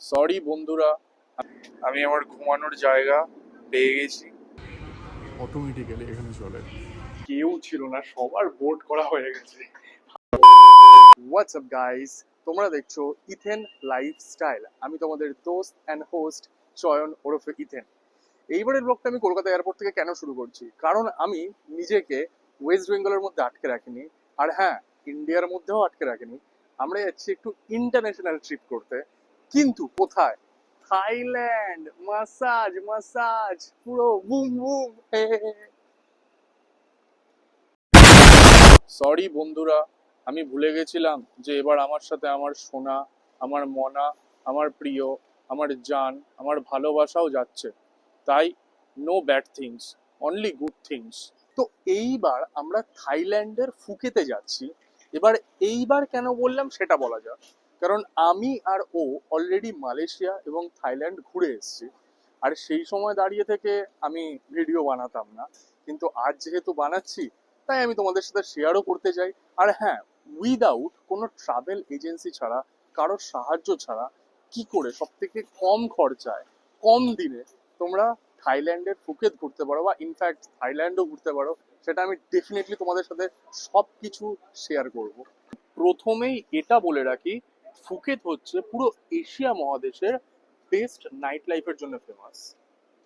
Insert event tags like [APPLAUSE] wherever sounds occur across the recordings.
Sorry বন্ধুরা। আমি আমার ঘুমানোর জায়গা পেয়ে গেছি। অটোমেটিক্যালি এখানে চলে। কেউ ছিল না সবার বোর্ড করা হয়ে গেছে। হোয়াটসঅ্যাপ গাইস তোমরা দেখছ ইথেন লাইফস্টাইল আমি তোমাদের দোস্ত অ্যান্ড হোস্ট চয়ন ওরফে ইথেন এইবারের ব্লগটা আমি কলকাতা এয়ারপোর্ট থেকে কেন শুরু করছি? কারণ আমি নিজেকে ওয়েস্ট বেঙ্গলের মধ্যে আটকে রাখিনি। আর হ্যাঁ ইন্ডিয়ার মধ্যেও আটকে রাখিনি। আমরা যাচ্ছি একটু ইন্টারন্যাশনাল ট্রিপ করতে। কিন্তু কোথায়? থাইল্যান্ড। Massage massage. পুরো বুম বুম। সরি বন্ধুরা আমি ভুলে গেছিলাম যে এবার আমার সাথে আমার সোনা আমার মনা আমার প্রিয় আমার জান আমার ভালোবাসাও যাচ্ছে। তাই no bad things only good things তো এইবার আমরা থাইল্যান্ডের ফুকেতে যাচ্ছি। এবার এইবার কেন বললাম সেটা বলা যাক। কারণ আমি আর ও অলরেডি মালয়েশিয়া এবং থাইল্যান্ড ঘুরে এসেছি। আর সেই সময় দাঁড়িয়ে থেকে আমি ভিডিও বানাতাম না। কিন্তু আজ যেহেতু বানাচ্ছি, তাই আমি তোমাদের সাথে শেয়ারও করতে চাই। আর হ্যাঁ উইদাউট কোনো ট্রাভেল এজেন্সি ছাড়া, কারোর সাহায্য ছাড়া, কি করে সব থেকে কম খরচায়, কম দিনে তোমরা থাইল্যান্ডের ফুকেত ঘুরতে পারো বা ইনফ্যাক্ট থাইল্যান্ডও ঘুরতে পারো, সেটা আমি ডেফিনেটলি তোমাদের সাথে সব কিছু শেয়ার করব। প্রথমেই এটা বলে রাখি ফুকেত হচ্ছে পুরো এশিয়া মহাদেশের বেস্ট নাইট লাইফের জন্য ফেমাস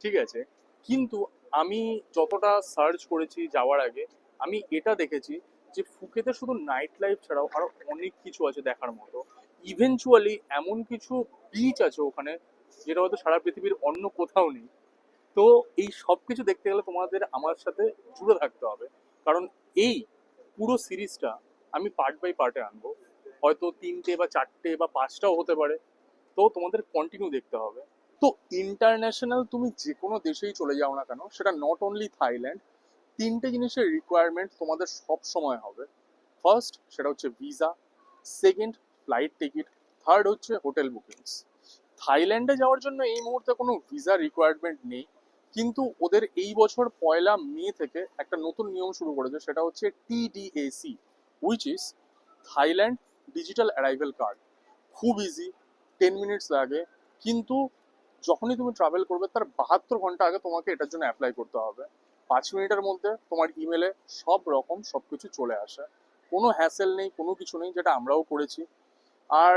ঠিক আছে? কিন্তু আমি যতটা সার্চ করেছি যাওয়ার আগে, আমি এটা দেখেছি যে ফুকেতে শুধু নাইট লাইফ ছাড়াও আরও অনেক কিছু আছে দেখার মতো। ইভেনচুয়ালি এমন কিছু বিচ আছে ওখানে, যেটা হয়তো সারা পৃথিবীর অন্য কোথাও নেই। তো এই সব কিছু দেখতে গেলে তোমাদের আমার সাথে জুড়ে থাকতে হবে। কারণ এই পুরো সিরিজটা আমি পার্ট বাই পার্টে আনব। হয়তো তিনটে বা চারটে বা পাঁচটাও হতে পারে। তো তোমাদের কন্টিনিউ দেখতে হবে। তো ইন্টারন্যাশনাল তুমি যে কোনো দেশেই চলে যাও না কেন, সেটা নট অনলি থাইল্যান্ড তিনটে জিনিসের রিকোয়ারমেন্ট তোমাদের সব সময় হবে। ফার্স্ট সেটা হচ্ছে visa second flight ticket third হচ্ছে হোটেল বুকিংস থাইল্যান্ডে যাওয়ার জন্য এই মুহূর্তে কোনো ভিসা রিকোয়ারমেন্ট নেই, কিন্তু ওদের এই বছর পয়লা মে থেকে একটা নতুন নিয়ম শুরু করেছে, সেটা হচ্ছে TDAC which is Thailand digital arrival card খুব ইজি টেন মিনিটস লাগে। কিন্তু যখনই তুমি ট্রাভেল করবে, তার বাহাত্তর ঘণ্টা আগে তোমাকে এটার জন্য অ্যাপ্লাই করতে হবে। পাঁচ মিনিটের মধ্যে তোমার ইমেলে সব রকম সব কিছু চলে আসে। কোনো হ্যাসেল নেই, কোনো কিছু নেই, যেটা আমরাও করেছি। আর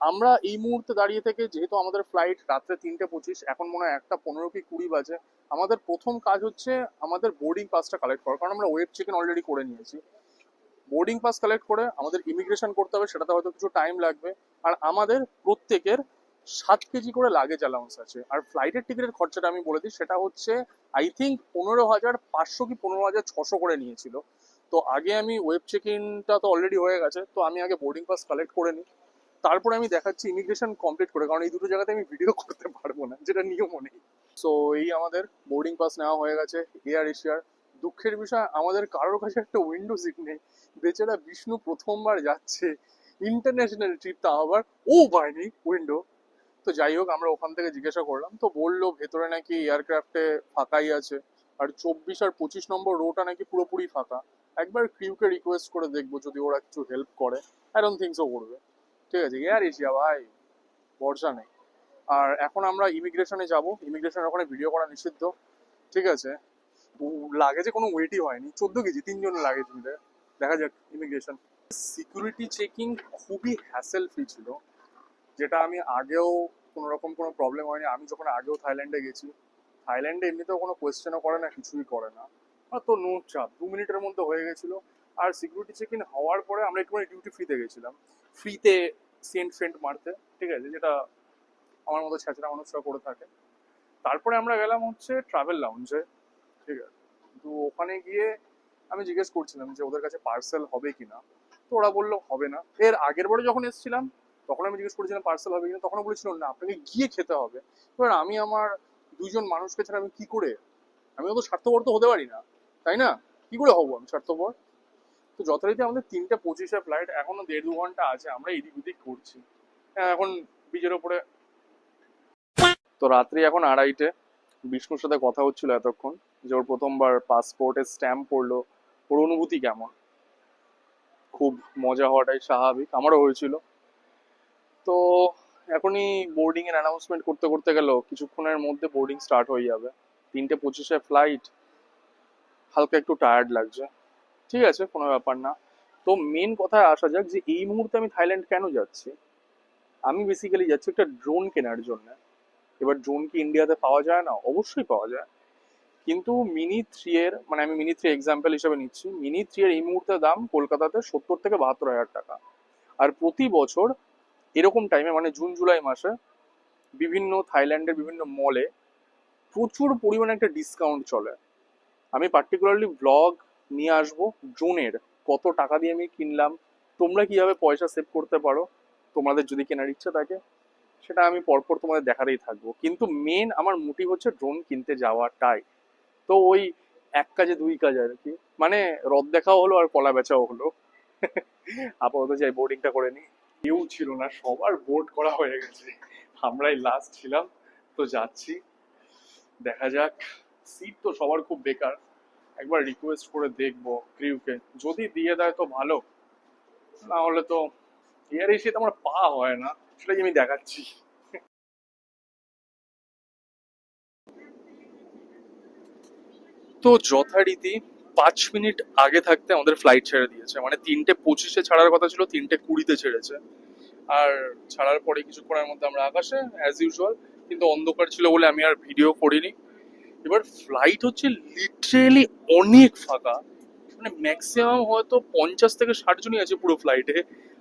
আমরা এই মুহূর্তে দাঁড়িয়ে থেকে, যেহেতু আমাদের ফ্লাইট রাত্রে তিনটে পঁচিশ, এখন মনে হয় একটা পনেরো কি কুড়ি বাজে। আমাদের প্রথম কাজ হচ্ছে আমাদের বোর্ডিং পাসটা কালেক্ট করা, কারণ আমরা ওয়েব চেক অলরেডি করে নিয়েছি। বোর্ডিং পাস কালেক্ট করে আমাদের ইমিগ্রেশন করতে হবে, সেটাতে হয়তো কিছু টাইম লাগবে। আর আমাদের প্রত্যেকের সাত কেজি করে লাগেজ অ্যালাউন্স আছে। আর ফ্লাইটের টিকিটের খরচাটা আমি বলে দিই, সেটা হচ্ছে আই থিঙ্ক পনেরো হাজার পাঁচশো কি পনেরো হাজার ছশো করে নিয়েছিল। তো আগে আমি ওয়েব চেক ইনটা তো অলরেডি হয়ে গেছে, তো আমি আগে বোর্ডিং পাস কালেক্ট করে নিই। তারপরে আমি দেখাচ্ছি ইমিগ্রেশন কমপ্লিট করে, কারণ এই দুটো জায়গাতে আমি ভিডিও [LAUGHS] করতে পারব না, যেটা নিয়মও নেই। সো এই আমাদের বোর্ডিং পাস নেওয়া হয়ে গেছে এয়ার এশিয়ার দুঃখের বিষয়, আমাদের কারোর কাছে একটা উইন্ডো সিট নেই। বেচারা বিষ্ণু প্রথমবার যাচ্ছে ইন্টারন্যাশনাল ট্রিপ তা আবার ও পায়নি উইন্ডো তো যাই হোক, আমরা ওখান থেকে জিজ্ঞাসা করলাম, তো বলল ভেতরে নাকি এয়ারক্রাফটে ফাঁকাই আছে। আর চব্বিশ আর পঁচিশ নম্বর রোটা নাকি পুরোপুরি ফাঁকা। একবার ক্রিউকে রিকোয়েস্ট করে দেখব, যদি ওরা কিছু হেল্প করে। আই ডোন্ট থিঙ্ক সো করবে। ঠিক আছে এয়ার এশিয়া ভাই, ভরসা নেই। আর এখন আমরা ইমিগ্রেশনে যাব। ইমিগ্রেশনের ওখানে ভিডিও করা নিষিদ্ধ। ঠিক আছে লাগেজে কোনো ওয়েটই হয়নি। চোদ্দ কেজি তিনজন লাগেজ মিলে দেখা যাক ইমিগ্রেশন সিকিউরিটি চেকিং খুবই হ্যাসেল ফ্রি ছিল, যেটা আমি আগেও কোনো রকম কোনো প্রবলেম হয়নি। আমি যখন আগেও থাইল্যান্ডে গেছি থাইল্যান্ডে এমনিতেও কোনো কোয়েশ্চেনও করে না, কিছুই করে না। আর তো নো চাপ, দু মিনিটের মধ্যে হয়ে গেছিল। আর সিকিউরিটি চেক হওয়ার পরে আমরা একটুখানি ডিউটি ফ্রিতে গেছিলাম। ফ্রিতে সেন্ট ফেন্ট মারতে, ঠিক আছে? যেটা আমার মতো ছেঁচড়া মানুষরা করে থাকে। তারপরে আমরা গেলাম হচ্ছে ট্রাভেল লাউঞ্জে ঠিক আছে? তো ওখানে গিয়ে আমি জিজ্ঞেস করছিলাম যে ওদের কাছে পার্সেল হবে কিনা। তো ওরা বলল হবে না। এর আগের বারে যখন এসেছিলাম তখন আমি জিজ্ঞেস করেছিলাম পার্সেল হবে কিনা? তখন বলেছিল না আপনাকে গিয়ে খেতে হবে। এবার আমি আমার দুজন মানুষকে ছাড়া আমি কি করে আমি তো স্বার্থপর তো হতে পারি না তাই না? কি করে হব আমি স্বার্থপর? তো যথারীতি আমাদের তিনটে পঁচিশে ফ্লাইট এখনও দেড় দু ঘণ্টা আছে আমরা এদিক ওদিক করছি। হ্যাঁ, এখন বীজের ওপরে। তো রাত্রি এখন আড়াইটে বিষ্ণুর সাথে কথা হচ্ছিল এতক্ষণ। যে ওর প্রথমবার পাসপোর্টের স্ট্যাম্প পড়ল ওর অনুভূতি কেমন? খুব মজা হওয়াটাই স্বাভাবিক, আমারও হয়েছিল। তো এখনই বোর্ডিং এর অ্যানাউন্সমেন্ট করতে করতে গেল, কিছুক্ষণের মধ্যে বোর্ডিং স্টার্ট হয়ে যাবে। তিনটে পঁচিশে ফ্লাইট হালকা একটু টায়ার্ড লাগছে। ঠিক আছে, কোনো ব্যাপার না। তো মেন কথায় আসা যাক যে এই মুহূর্তে আমি থাইল্যান্ড কেন যাচ্ছি? আমি বেসিক্যালি যাচ্ছি একটা ড্রোন কেনার জন্য। এবার ড্রোন কি ইন্ডিয়াতে পাওয়া যায় না? অবশ্যই পাওয়া যায়। কিন্তু মিনি থ্রি এর মানে আমি মিনি থ্রি এক্সাম্পল হিসেবে নিচ্ছি মিনি থ্রি এর এই মুহূর্তে দাম কলকাতাতে সত্তর থেকে বাহাত্তর হাজার টাকা। আর প্রতি বছর এরকম টাইমে মানে জুন জুলাই মাসে বিভিন্ন থাইল্যান্ডের বিভিন্ন মলে প্রচুর পরিমাণে একটা ডিসকাউন্ট চলে। আমি পার্টিকুলারলি ব্লগ নিয়ে আসব ড্রোনের কত টাকা দিয়ে আমি কিনলাম, তোমরা কীভাবে পয়সা সেভ করতে পারো, তোমাদের যদি কেনার ইচ্ছা থাকে, সেটা আমি পরপর তোমাদের দেখাতেই থাকব। কিন্তু মেন আমার মোটিভ হচ্ছে ড্রোন কিনতে যাওয়াটাই। তো ওই এক কাজে দুই কাজ আর কি। মানে রদ দেখাও হলো আর কলা বেচাও হলো। আপাতত যাই বোর্ডিংটা করে নিই। কেউ ছিল না, সবার বোর্ড করা হয়ে গেছে। আমরাই লাস্ট ছিলাম। তো যাচ্ছি। দেখা যাক। সিট তো সবার খুব বেকার। একবার রিকোয়েস্ট করে দেখব ক্রিউকে যদি দিয়ে দেয় তো ভালো। না হলে তো, এয়ার এসে তো আমার পা হয় না। সেটাই আমি দেখাচ্ছি। তো যথারীতি পাঁচ মিনিট আগে থাকতে আমাদের ফ্লাইট ছেড়ে দিয়েছে। মানে তিনটে পঁচিশে ছাড়ার কথা ছিল, তিনটে কুড়িতে ছেড়েছে। আর ছাড়ার পরে কিছুক্ষণের মধ্যে আমরা আকাশে অ্যাজ ইউজুয়াল কিন্তু অন্ধকার ছিল বলে আমি আর ভিডিও করিনি। এবার ফ্লাইট হচ্ছে লিটারেলি অনেক ফাঁকা। মানে ম্যাক্সিমাম হয়তো পঞ্চাশ থেকে ষাট জনই আছে পুরো ফ্লাইটে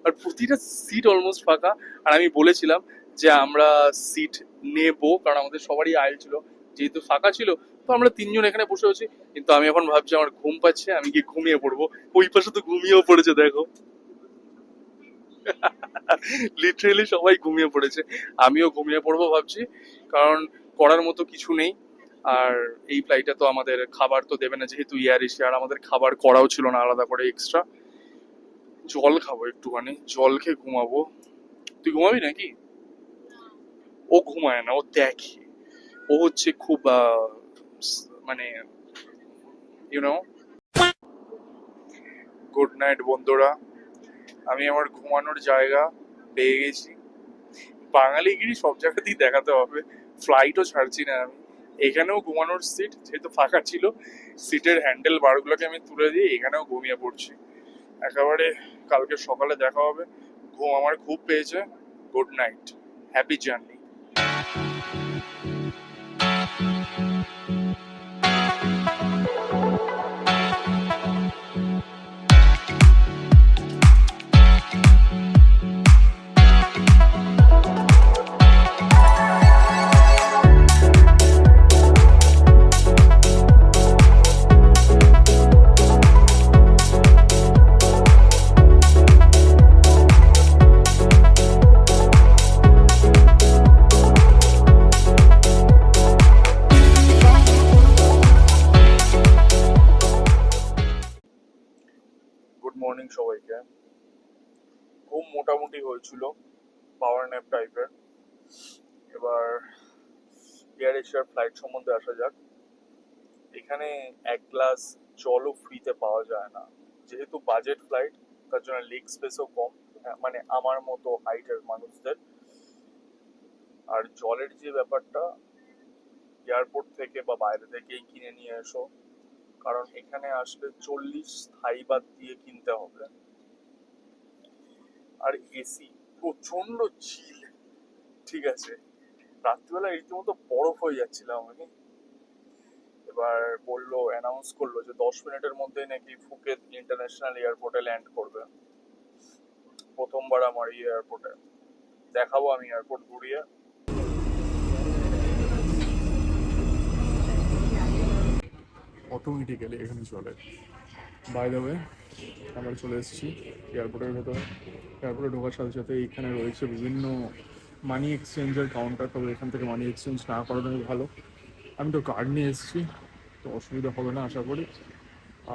আর প্রতিটা সিট অলমোস্ট ফাঁকা। আর আমি বলেছিলাম যে আমরা সিট নেব, কারণ আমাদের সবারই আয় ছিল। যেহেতু ফাঁকা ছিল তো আমরা তিনজন এখানে বসে আছি, কিন্তু আমি এখন ভাবছি আমার ঘুম পাচ্ছে, আমি কি ঘুমিয়ে পড়ব। ওই পাশে তো ঘুমিয়েও পড়েছে, দেখো। লিটারেলি সবাই ঘুমিয়ে পড়েছে। আমিও ঘুমিয়ে পড়ব ভাবছি, কারণ করার মতো কিছু নেই। আর এই ফ্লাইটে তো আমাদের খাবার তো দেবে না, যেহেতু এয়ার এশিয়া আর আমাদের খাবার করাও ছিল না আলাদা করে এক্সট্রা জল খাব একটুখানি, জল খেয়ে ঘুমাবো। তুই ঘুমাবি নাকি? ও ঘুমায় না, ও দেখে। ও হচ্ছে খুব মানে ইউনো গুড নাইট বন্ধুরা। আমি আমার ঘুমানোর জায়গা পেয়ে গেছি। বাঙালিগিরি সব জায়গাতেই দেখাতে হবে। ফ্লাইটও ছাড়ছি না আমি। এখানেও ঘুমানোর সিট যেহেতু ফাঁকা ছিল সিটের হ্যান্ডেল বারগুলোকে আমি তুলে দিয়ে এখানেও ঘুমিয়ে পড়ছি। একেবারে কালকে সকালে দেখা হবে। ঘুম আমার খুব পেয়েছে। গুড নাইট হ্যাপি জার্নি হয়েছিল পাওয়ার ন্যাপ টাইপের এবার এয়ার এশিয়ার ফ্লাইট সম্বন্ধে আসা যাক। এখানে এক গ্লাস জলও ফ্রিতে পাওয়া যায় না। যেহেতু বাজেট ফ্লাইট তার জন্য লেগ স্পেসও কম। হ্যাঁ, মানে আমার মতো হাইটের মানুষদের। আর জলের যে ব্যাপারটা এয়ারপোর্ট থেকে বা বাইরে থেকেই কিনে নিয়ে এসো। কারণ এখানে আসলে চল্লিশ স্থায়ী বাদ দিয়ে কিনতে হবে। আর এসি প্রচণ্ড চিল ঠিক আছে? রাত্রিবেলা রীতিমতো বরফ হয়ে যাচ্ছিলাম আমি এবার বলল অ্যানাউন্স করল যে দশ মিনিটের মধ্যেই নাকি ফুকেত ইন্টারন্যাশনাল এয়ারপোর্টে ল্যান্ড করবে। প্রথমবার আমার এই এয়ারপোর্টে দেখাবো আমি এয়ারপোর্ট ঘুরিয়ে। অটোমেটিক্যালি এখানে চলে। বাই দ্য ওয়ে আমরা চলে এসেছি এয়ারপোর্টের ভেতরে। এয়ারপোর্টে ঢোকার সাথে সাথে এইখানে রয়েছে বিভিন্ন মানি এক্সচেঞ্জের কাউন্টার তবে এখান থেকে মানি এক্সচেঞ্জ না করানোই ভালো। আমি তো কার্ড নিয়ে এসেছি, তো অসুবিধা হবে না আশা করি।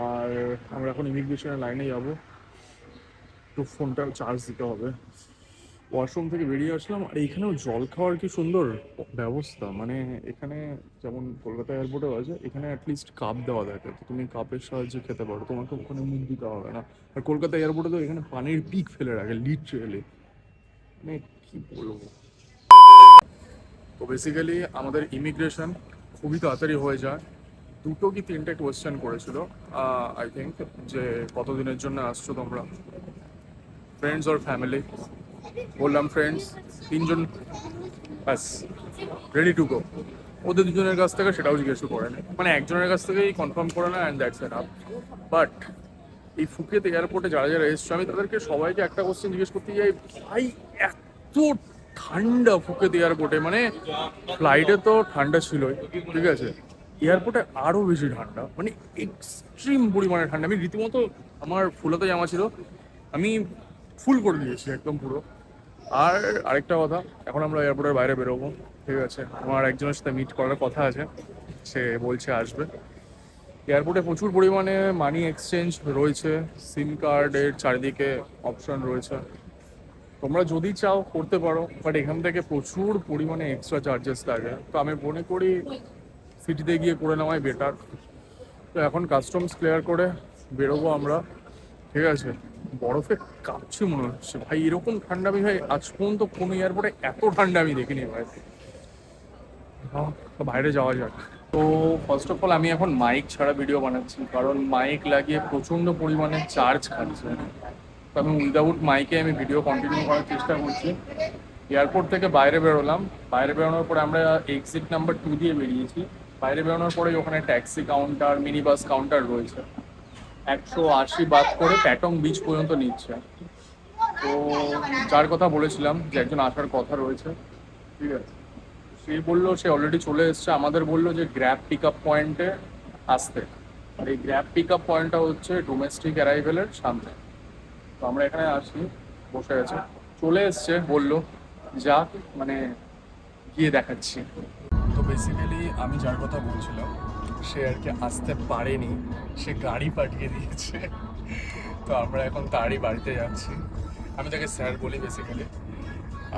আর আমরা এখন ইমিগ্রেশনের লাইনে যাব। তো ফোনটা চার্জ দিতে হবে। ওয়াশরুম থেকে বেরিয়ে আসলাম আর এইখানেও জল খাওয়ার কি সুন্দর ব্যবস্থা? মানে এখানে যেমন কলকাতা এয়ারপোর্টেও আছে, এখানে অ্যাটলিস্ট কাপ দেওয়া থাকে। তো তুমি কাপের সাহায্যে খেতে পারো। তোমাকে ওখানে মুখ দিতে হবে না। আর কলকাতা এয়ারপোর্টে তো এখানে পানির পিক ফেলে রাখে লিটারেলি মানে কি বলব? তো বেসিক্যালি আমাদের ইমিগ্রেশন খুবই তাড়াতাড়ি হয়ে যায়। দুটো কি তিনটে কোয়েশ্চেন করেছিল। আই থিঙ্ক যে কতদিনের জন্য আসছো তোমরা? ফ্রেন্ডস ওর ফ্যামিলি বললাম ফ্রেন্ডস তিনজন ব্যাস রেডি টু গো ওদের দুজনের কাছ থেকে সেটাও জিজ্ঞেস করে না। মানে একজনের কাছ থেকেই কনফার্ম করে না অ্যান্ড দ্যাটস এন বাট এই ফুকেত এয়ারপোর্টে যারা যারা এসছো, আমি তাদেরকে সবাইকে একটা কোশ্চেন জিজ্ঞেস করতে যাই, ভাই, এত ঠান্ডা ফুকেত এয়ারপোর্টে মানে ফ্লাইটে তো ঠান্ডা ছিলই, ঠিক আছে? এয়ারপোর্টে আরও বেশি ঠান্ডা মানে এক্সট্রিম পরিমাণে ঠান্ডা। আমি রীতিমতো আমার ফুলাতে জামা ছিল, আমি ফুল করে দিয়েছি একদম পুরো। আর আরেকটা কথা, এখন আমরা এয়ারপোর্টের বাইরে বেরোবো, ঠিক আছে? আমার একজনের সাথে মিট করার কথা আছে, সে বলছে আসবে। এয়ারপোর্টে প্রচুর পরিমাণে মানি এক্সচেঞ্জ রয়েছে সিম কার্ডের চারিদিকে অপশন রয়েছে। তোমরা যদি চাও করতে পারো বাট এখান থেকে প্রচুর পরিমাণে এক্সট্রা চার্জেস লাগে। তো আমি মনে করি সিটিতে গিয়ে করে নেওয়াই বেটার তো এখন কাস্টমস ক্লিয়ার করে বেরোবো আমরা, ঠিক আছে? বরফে কাঁপছে মনে হচ্ছে। ভাই, এরকম ঠান্ডা আমি ভাই, আজ পর্যন্ত কোনো এয়ারপোর্টে এত ঠান্ডা আমি দেখিনি ভাই। বাইরে যাওয়া যাক। তো ফার্স্ট অফ অল আমি এখন মাইক ছাড়া ভিডিও বানাচ্ছি, কারণ মাইক লাগিয়ে প্রচণ্ড পরিমাণে চার্জ খাচ্ছে। তো আমি উইদাউট মাইকে আমি ভিডিও কন্টিনিউ করার চেষ্টা করছি। এয়ারপোর্ট থেকে বাইরে বেরোলাম। বাইরে বেরোনোর পরে আমরা এক্সিট নাম্বার টু দিয়ে বেরিয়েছি। বাইরে বেরোনোর পরে ওখানে taxi counter mini bus counter রয়েছে। একশো আশি বাদ করে প্যাটং বিচ পর্যন্ত নিচ্ছে। তো যার কথা বলেছিলাম যে একজন আসার কথা রয়েছে, ঠিক আছে? সে বলল, সে অলরেডি চলে এসছে। আমাদের বলল যে গ্র্যাব পিক আপ পয়েন্টে আসতে। আর এই গ্র্যাব পিক আপ পয়েন্টটা হচ্ছে ডোমেস্টিক অ্যারাইভেলের সামনে। তো আমরা এখানে আসি, বসে আছে। চলে এসছে, বলল, যা মানে গিয়ে দেখাচ্ছি। তো বেসিক্যালি আমি যার কথা বলছিলাম সে আর কি আসতে পারেনি, সে গাড়ি পাঠিয়ে দিয়েছে। তো আমরা এখন তারই বাড়িতে যাচ্ছি। আমি তাকে স্যার বলি বেসিক্যালি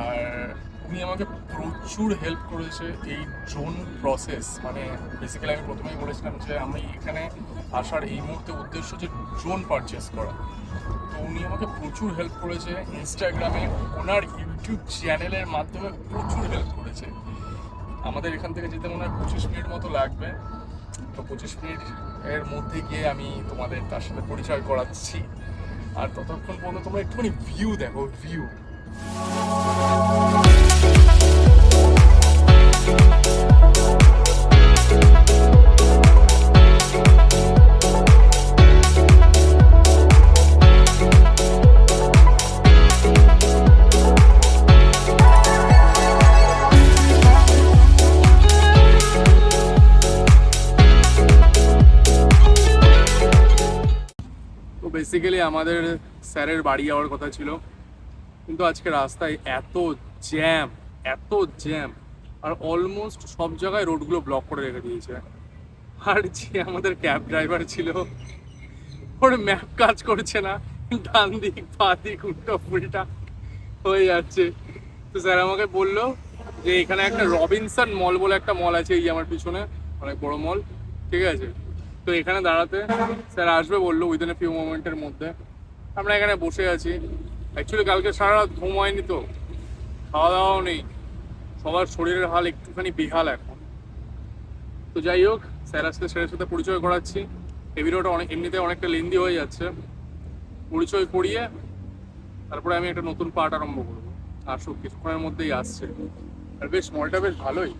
আর উনি আমাকে প্রচুর হেল্প করেছে এই ড্রোন প্রসেস মানে বেসিক্যালি আমি প্রথমেই বলেছিলাম যে আমি এখানে আসার এই মুহূর্তে উদ্দেশ্য যে ড্রোন পারচেস করা। তো উনি আমাকে প্রচুর হেল্প করেছে ইনস্টাগ্রামে ওনার ইউটিউব চ্যানেলের মাধ্যমে প্রচুর হেল্প করেছে। আমাদের এখান থেকে যেতে মনে হয় পঁচিশ মিনিট মতো লাগবে। তো পঁচিশ মিনিট এর মধ্যে গিয়ে আমি তোমাদের তার সাথে পরিচয় করাচ্ছি। আর ততক্ষণ পর্যন্ত তোমরা একটুখানি ভিউ দেখো ভিউ বেসিক্যালি আমাদের স্যারের বাড়ি যাওয়ার কথা ছিল। কিন্তু আজকে রাস্তায় এত জ্যাম এত জ্যাম, আর অলমোস্ট সব জায়গায় রোডগুলো ব্লক করে রেখে দিয়েছে। আর যে আমাদের ক্যাব ড্রাইভার ছিল, ওর ম্যাপ কাজ করছে না। ডান দিক, পা দিক, উল্টো ফুলটা হয়ে যাচ্ছে। তো স্যার আমাকে বলল যে, এখানে একটা রবিনসন মল বলে একটা মল আছে এই আমার পিছনে, অনেক বড় মল, ঠিক আছে? তো এখানে দাঁড়াতে স্যার আসবে বলল উইদিন এ ফিউ মোমেন্টের মধ্যে। আমরা এখানে বসে আছি। অ্যাকচুয়ালি কালকে সারা রাত ঘুম হয়নি তো। খাওয়া দাওয়াও নেই। সবার শরীরের হাল একটুখানি বেহাল এখন। তো যাই হোক, স্যার আজকে স্যারের সাথে পরিচয় করাচ্ছি। এই ভিডিওটা অনেক এমনিতে অনেকটা লেন্দি হয়ে যাচ্ছে। পরিচয় করিয়ে তারপরে আমি একটা নতুন পার্ট আরম্ভ করব। আসুক কিছুক্ষণের মধ্যেই আসছে। আর বেশ, মলটা বেশ ভালোই।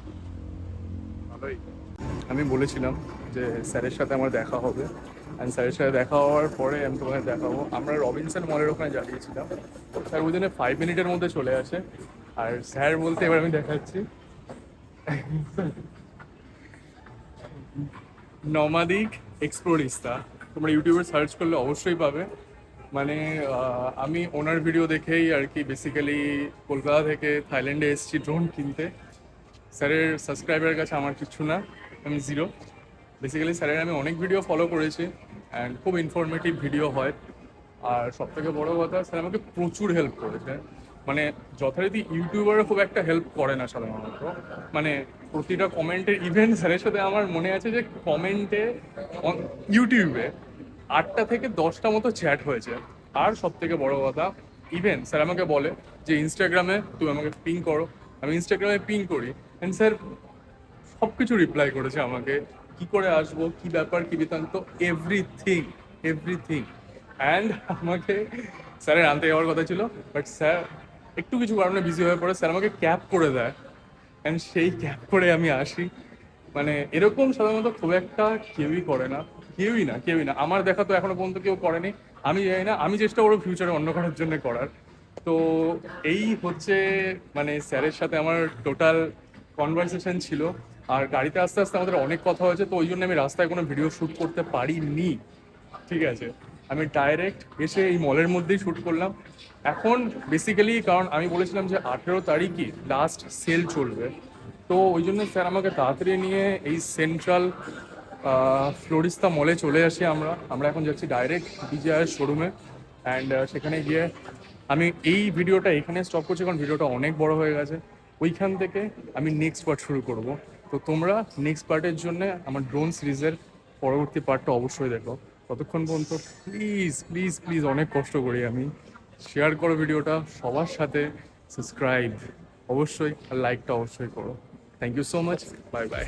ভালোই। আমি বলেছিলাম যে স্যারের সাথে আমার দেখা হবে। অ্যান্ড স্যারের সাথে দেখা হওয়ার পরে আমি তোমাকে দেখাবো। আমরা রবিনসন মলের ওখানে দাঁড়িয়েছিলাম স্যার ওই ফাইভ মিনিটের মধ্যে চলে আসে। আর স্যার বলতে এবার আমি দেখাচ্ছি। নমাদিক এক্সপ্লোরিস্তা। তোমরা ইউটিউবে সার্চ করলে অবশ্যই পাবে। মানে আমি ওনার ভিডিও দেখেই আর কি বেসিক্যালি কলকাতা থেকে থাইল্যান্ডে এসেছি ড্রোন কিনতে। স্যারের সাবস্ক্রাইবারের কাছে আমার কিছু না। আমি জিরো বেসিক্যালি স্যারের আমি অনেক ভিডিও ফলো করেছি অ্যান্ড খুব ইনফরমেটিভ ভিডিও হয়। আর সব থেকে বড় কথা, স্যার আমাকে প্রচুর হেল্প করেছে। মানে যথারীতি ইউটিউবারও খুব একটা হেল্প করে না সাধারণত। মানে প্রতিটা কমেন্টের ইভেন্ট স্যারের সাথে আমার মনে আছে যে কমেন্টে ইউটিউবে আটটা থেকে দশটা মতো চ্যাট হয়েছে। আর সব থেকে বড় কথা ইভেন স্যার আমাকে বলে যে ইনস্টাগ্রামে তুমি আমাকে পিং করো। আমি ইনস্টাগ্রামে পিং করি। অ্যান্ড স্যার সব কিছু রিপ্লাই করেছে আমাকে। কি করে আসব, কি ব্যাপার, কি বৃত্তান্ত এভরিথিং এভরিথিং অ্যান্ড আমাকে স্যারের আনতে যাওয়ার কথা ছিল বাট স্যার একটু কিছু কারণে বিজি হয়ে পড়ে। স্যার আমাকে ক্যাব করে দেয়। অ্যান্ড সেই ক্যাব করে আমি আসি। মানে এরকম সাধারণত খুব একটা কেউই করে না। কেউই না কেউই না। আমার দেখা তো এখনও পর্যন্ত কেউ করেনি। আমি জানি না, আমি চেষ্টা করব ফিউচারে অন্য কারোর জন্য করার। তো এই হচ্ছে মানে স্যারের সাথে আমার টোটাল কনভারসেশন ছিল। আর গাড়িতে আস্তে আস্তে আমাদের অনেক কথা হয়েছে, তো ওই জন্য আমি রাস্তায় কোনো ভিডিও শ্যুট করতে পারিনি। ঠিক আছে? আমি ডাইরেক্ট এসে এই মলের মধ্যেই শ্যুট করলাম। এখন বেসিক্যালি কারণ আমি বলেছিলাম যে আঠেরো তারিখই লাস্ট সেল চলবে। তো ওই জন্য স্যার আমাকে তাড়াতাড়ি নিয়ে এই সেন্ট্রাল ফ্লোরিস্তা মলে চলে আসি আমরা। আমরা এখন যাচ্ছি ডাইরেক্ট বিজয়ের শোরুমে অ্যান্ড সেখানে গিয়ে আমি এই ভিডিওটা এখানে স্টপ করছি কারণ ভিডিওটা অনেক বড় হয়ে গেছে। ওইখান থেকে আমি নেক্সট পার্ট শুরু করব। তো তোমরা নেক্সট পার্টের জন্য আমার ড্রোন সিরিজের পরবর্তী পার্টটা অবশ্যই দেখো। ততক্ষণ পর্যন্ত প্লিজ প্লিজ প্লিজ অনেক কষ্ট করি আমি। শেয়ার করো ভিডিওটা, সবার সাথে সাবস্ক্রাইব অবশ্যই আর লাইকটা অবশ্যই করো। Thank you so much bye bye